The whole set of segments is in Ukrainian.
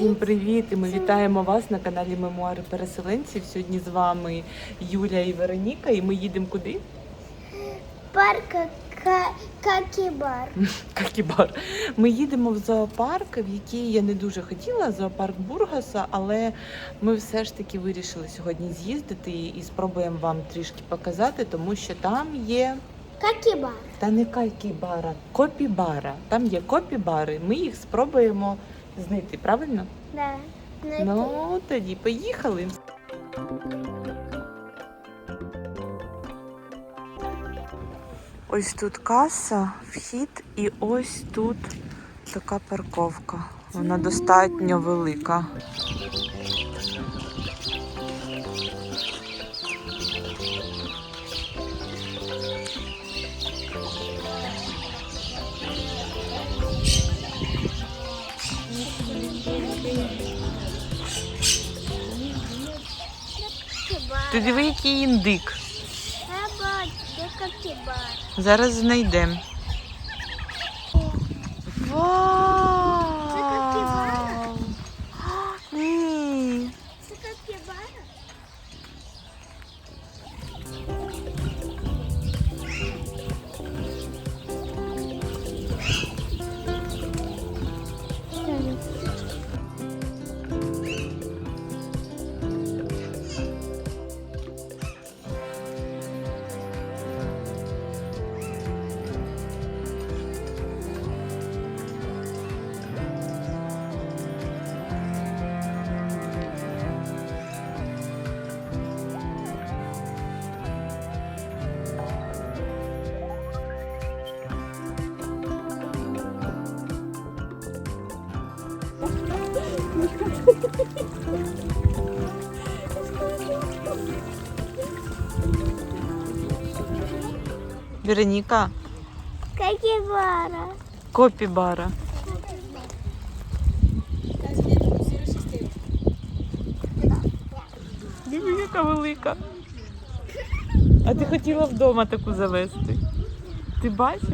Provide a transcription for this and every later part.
Всім привіт! І ми вітаємо вас на каналі Мемуари переселенців. Сьогодні з вами Юля і Вероніка, і ми їдемо куди? Парк Какібар. Какібар. Ми їдемо в зоопарк, в який я не дуже хотіла, зоопарк Бургаса, але ми все ж таки вирішили сьогодні з'їздити і спробуємо вам трішки показати, тому що там є Какібар. та не какібара, копібара. Там є копібари. Ми їх спробуємо знайти, правильно? Да. знайти. Ну тоді поїхали. Ось тут каса, вхід, і ось тут така парковка. Вона достатньо велика. Ти диви, який індик. Зараз знайдемо. Вероніка, Какібара. копібара. Диви, яка велика. А ти хотіла вдома таку завести. Ти бачиш?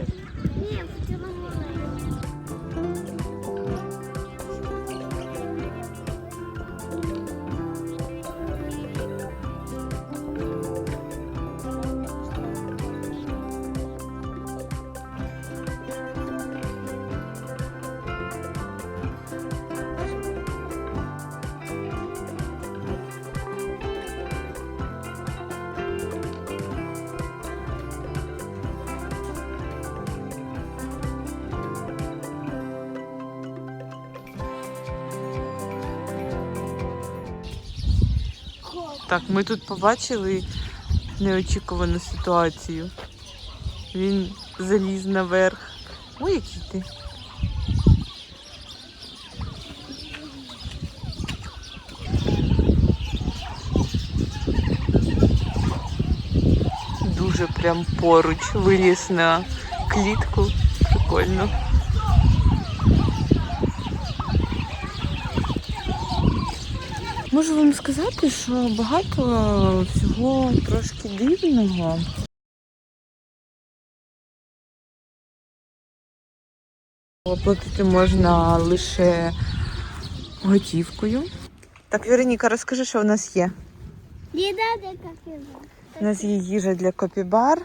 Так, ми тут побачили неочікувану ситуацію. Він заліз наверх. Ой, який ти. Дуже прям поруч виліз на клітку. Прикольно. Можу вам сказати, що багато всього трошки дивного. Оплатити можна лише готівкою. Так, Вероніка, розкажи, що у нас є. Їда, де какібар. У нас є їжа для копібар.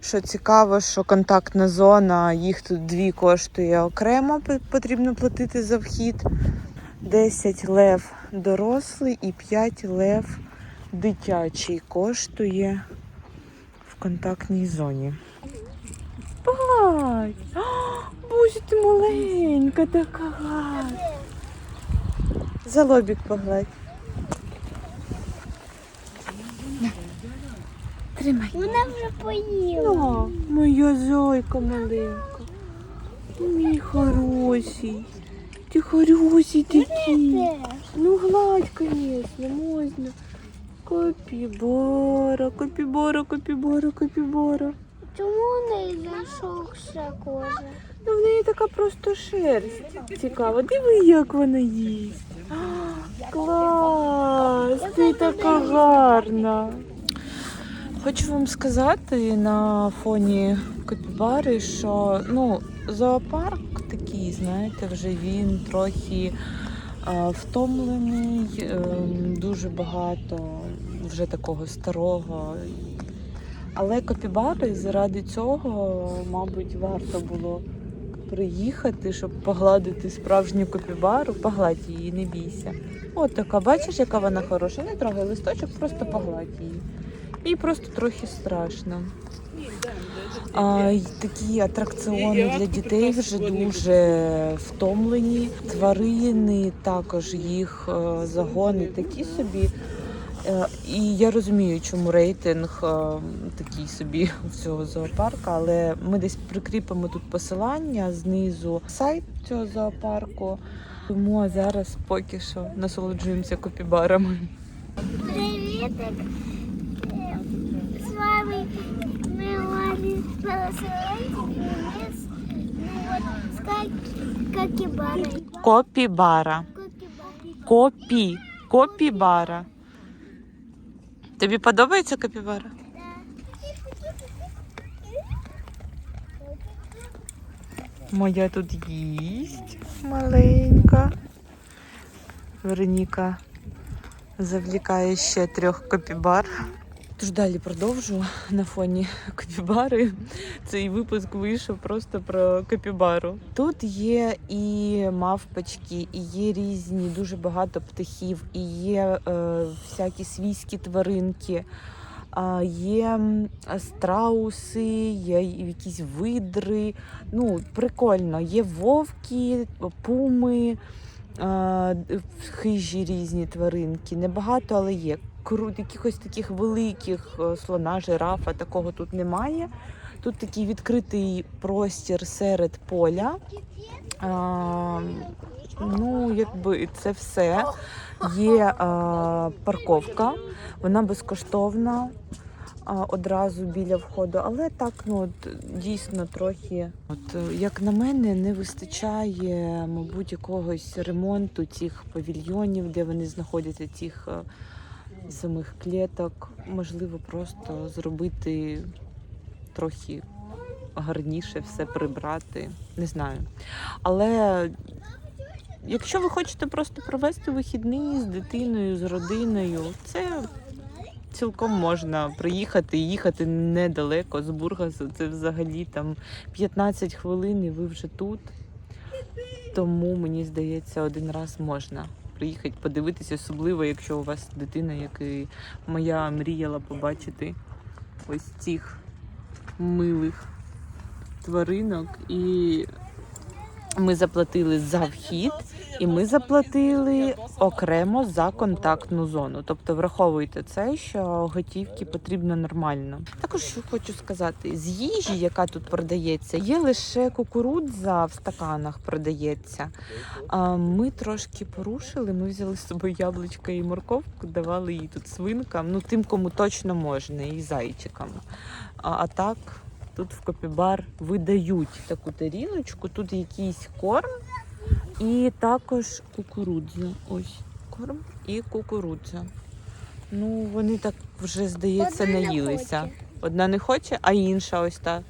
Що цікаво, що контактна зона, їх тут дві коштує окремо, потрібно платити за вхід. 10 лев дорослий і 5 лев дитячий коштує в контактній зоні. О, Боже, ти маленька така гарна. За лобік погладь. Тримай. Вона вже поїла. О, моя зойка маленька. Мій хороший. Ти хороший такий. Теж. Ну гладь, конечно, можна. Копібора, копібора, копібора, копібора. Чому не знайшовся кожа? Ну в неї така просто шерсть. Цікаво. Диви, як вона їсть. А, Клас! Ти така гарна. Хочу вам сказати на фоні копібари, що ну, зоопарк такий, знаєте, вже він трохи втомлений, е, дуже багато вже такого старого. Але копібари заради цього, мабуть, варто було приїхати, щоб погладити справжню копібару. Погладь її, не бійся. От така, бачиш, яка вона хороша. Не трогай листочок, просто погладь її. Їй просто трохи страшно. А, такі атракціони для дітей вже дуже втомлені. Тварини також їх е, загони такі собі. Е, І я розумію, чому рейтинг е, такий собі в цього зоопарка, але ми десь прикріпимо тут посилання знизу сайт цього зоопарку. Тому зараз поки що насолоджуємося копібарами. Приветик. Э, С вами Мелани Пелосовенти. Мы с, ну вот, с Ка- Какибарой. Копібара. Какибарой. Копі. Копібара. Тобі подобається копібара? Моя тут їсть маленька. Вероніка завлікає ще трьох копібар. Тож далі продовжу на фоні копібари. Цей випуск вийшов просто про копібару. Тут є і мавпочки, і є різні, дуже багато птахів, і є е, всякі свійські тваринки. Є страуси, є якісь видри. Ну, прикольно. Є вовки, пуми, хижі різні тваринки. Небагато, але є. Кру- якихось таких великих е, слона, жирафа, такого тут немає. Тут такий відкритий простір серед поля. А, ну, якби це все. Є а, парковка, вона безкоштовна а, одразу біля входу, але так, ну от, дійсно трохи. От, е, як на мене, не вистачає, мабуть, якогось ремонту цих павільйонів, де вони знаходяться, цих е, самих клеток. Можливо, просто зробити трохи гарніше все прибрати. Не знаю. Але якщо ви хочете просто провести вихідний з дитиною, з родиною, це цілком можна приїхати і їхати недалеко з Бургасу. Це взагалі там 15 хвилин і ви вже тут. Тому мені здається, один раз можна приїхати подивитися, особливо, якщо у вас дитина, як і моя мріяла побачити ось цих милих тваринок. І ми заплатили за вхід, і ми заплатили окремо за контактну зону. Тобто враховуйте це, що готівки потрібно нормально. Також що хочу сказати: з їжі, яка тут продається, є лише кукурудза в стаканах продається. Ми трошки порушили. Ми взяли з собою яблучка і морковку, давали їй тут свинкам. Ну тим, кому точно можна, і зайчикам. А так. Тут в Копібар видають таку тарілочку, тут якийсь корм і також кукурудза. Ось корм і кукурудза. Ну, вони так вже, здається, Одна не наїлися. хоче. Одна не хоче, а інша ось та.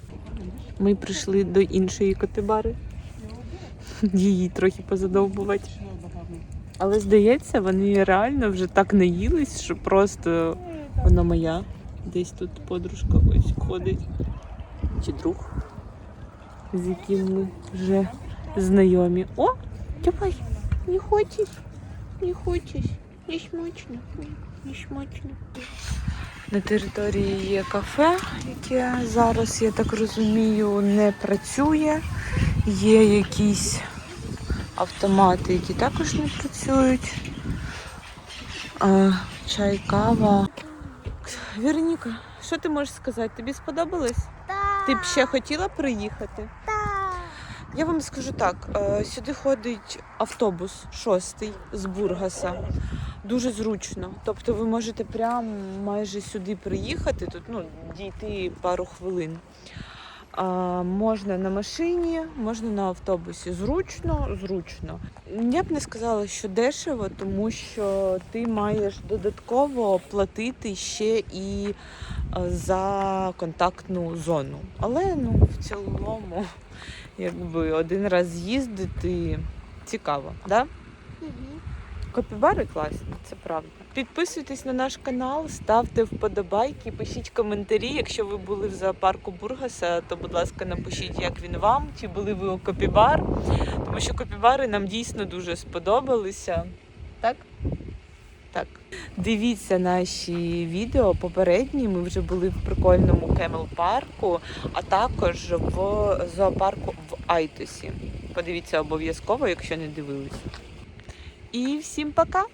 Ми прийшли до іншої копібари. Її трохи позадовбувати. Але здається, вони реально вже так наїлись, що просто вона моя. Десь тут подружка ось ходить. Чи друг, з яким ми вже знайомі. О, давай, не хочеш, не хочеш, не смачно, не смачно. На території є кафе, яке зараз, я так розумію, не працює. Є якісь автомати, які також не працюють. А, чай, кава. Вероніка, що ти можеш сказати? Тобі сподобалось? Да. Ти б ще хотіла приїхати? Так. Я вам скажу так: е, сюди ходить автобус шостий з Бургаса. Дуже зручно. Тобто ви можете прямо майже сюди приїхати, тут ну, дійти пару хвилин. Можна на машині, можна на автобусі. Зручно, зручно. Я б не сказала, що дешево, тому що ти маєш додатково платити ще і за контактну зону. Але ну, в цілому, якби один раз їздити цікаво, да? Копібари класні, це правда. Підписуйтесь на наш канал, ставте вподобайки, пишіть коментарі. Якщо ви були в зоопарку Бургаса, то будь ласка, напишіть, як він вам, чи були ви у Копібар, тому що копібари нам дійсно дуже сподобалися. Так? Так. Дивіться наші відео попередні. Ми вже були в прикольному кемел парку, а також в зоопарку в Айтосі. Подивіться обов'язково, якщо не дивилися. І всім пока!